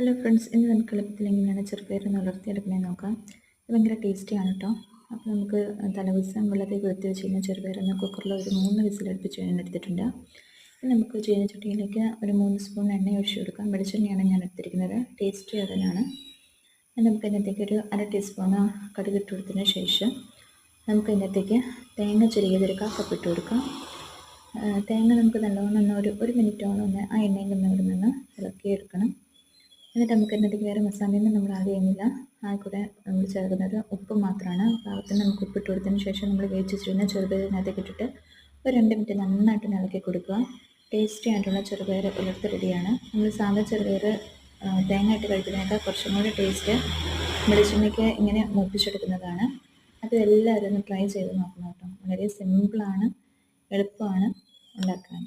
Hello friends ഇന്ന് നമുക്ക് എളുപ്പത്തിൽ എങ്ങനെയാണ് ചെറുപയർ വളർത്തിയെടുക്കണേ നോക്കാം. ഇത് ഭയങ്കര ടേസ്റ്റിയാണ് കേട്ടോ അപ്പോൾ നമുക്ക് തലവിസം വെള്ളത്തിൽ കുതിർത്തി വെച്ചിരുന്ന ചെറുപയർ എന്ന കുക്കറിൽ ഒരു മൂന്ന് വിസിലടുപ്പിച്ച് ഞാൻ എടുത്തിട്ടുണ്ട്. നമുക്ക് ചീനച്ചട്ടിയിലേക്ക് ഒരു മൂന്ന് സ്പൂൺ എണ്ണ ഒഴിച്ചു കൊടുക്കാം. വെളിച്ചെണ്ണയാണ് ഞാൻ എടുത്തിരിക്കുന്നത്. ടേസ്റ്റി അതിനാണ് നമുക്ക് അതിനകത്തേക്ക് ഒരു അര ടീസ്പൂൺ കടുക് ഇട്ട് കൊടുത്തതിന് ശേഷം നമുക്ക് അതിനകത്തേക്ക് തേങ്ങ ചെറിയതൊരു കപ്പ് ഇട്ട് കൊടുക്കാം. തേങ്ങ നമുക്ക് നല്ലോണം ഒന്ന് ഒരു ഒരു മിനിറ്റോളം ഒന്ന് ആ എണ്ണയിൽ നിന്ന് ഇവിടെ നിന്ന് ഇളക്കിയെടുക്കണം. എന്നിട്ട് നമുക്ക് എന്നിട്ട് വേറെ മസാലയൊന്നും നമ്മൾ ആഡ് ചെയ്യുന്നില്ല. ആ കൂടെ നമ്മൾ ചേർക്കുന്നത് ഉപ്പ് മാത്രമാണ്. പാകത്തിന് നമുക്ക് ഉപ്പിട്ട് കൊടുത്തതിന് ശേഷം നമ്മൾ വേവിച്ച് വെച്ചിരുന്ന ചെറുപയറിനകത്തേക്ക് ഇട്ടിട്ട് ഒരു രണ്ട് മിനിറ്റ് നന്നായിട്ട് ഇളക്കി കൊടുക്കുക. ടേസ്റ്റി ആയിട്ടുള്ള ചെറുപയർ പുലർത്ത് റെഡിയാണ്. നമ്മൾ സാധാ ചെറുപയർ തേങ്ങ ഇട്ട് കഴിക്കുന്നതിനേക്കാൾ കുറച്ചും കൂടി ടേസ്റ്റ് വെളിച്ചെണ്ണയ്ക്ക് ഇങ്ങനെ മൂപ്പിച്ചെടുക്കുന്നതാണ്. അത് എല്ലാവരും ഒന്ന് ട്രൈ ചെയ്ത് നോക്കണം കേട്ടോ. വളരെ സിമ്പിളാണ് എളുപ്പമാണ് ഉണ്ടാക്കാൻ